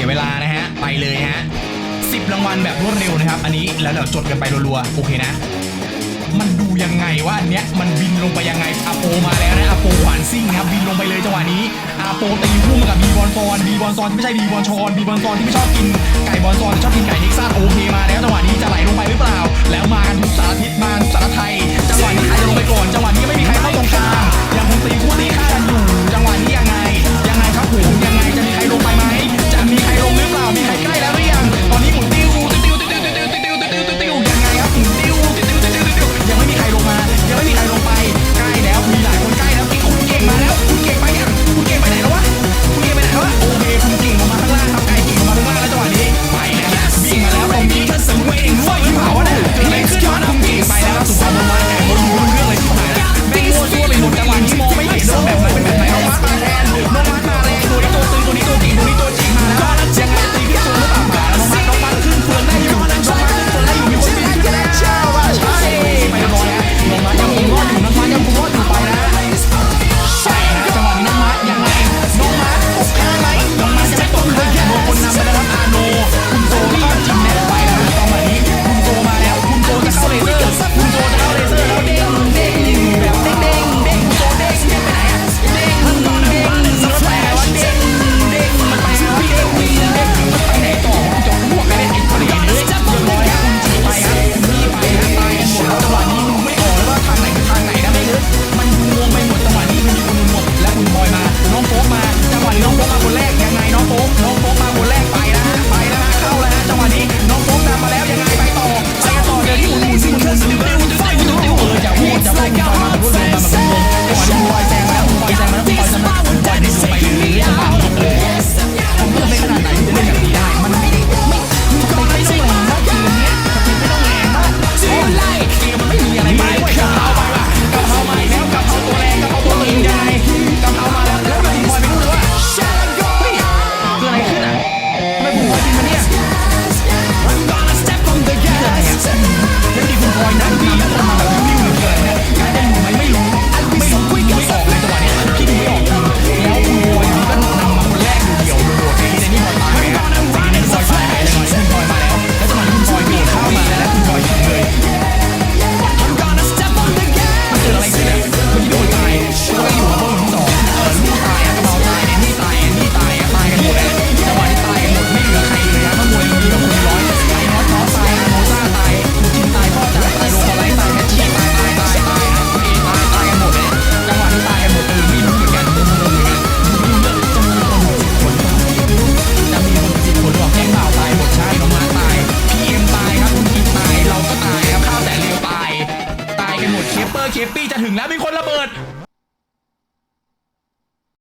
ียเวลานะฮะ ไปเลยฮะสิบรางวัลแบบรวดเร็วนะครับ อันนี้แล้วเดี๋ยวจดกันไปรัวๆ โอเคนะ มันดูยังไงว่าอันเนี้ยมันบินลงไปยังไงอาโปมาแล้วนะอาโปขวานซิ่งครับบินลงไปเลยจังหวะนี้อาโปตีพุ่มกับบีบอลซอนบีบอลซอนที่ไม่ใช่บีบอลชอนบีบอลซอนที่ไม่ชอบกินไก่บอลซอนที่ชอบกินไก่เท็กซัสโอเคมาแล้วจังหวะนี้จะไหลลงไปหรือเปล่า แล้วมากันทุกสารทิศมาสารไทย เชฟปี้จะถึงแล้วมีคนระเบิด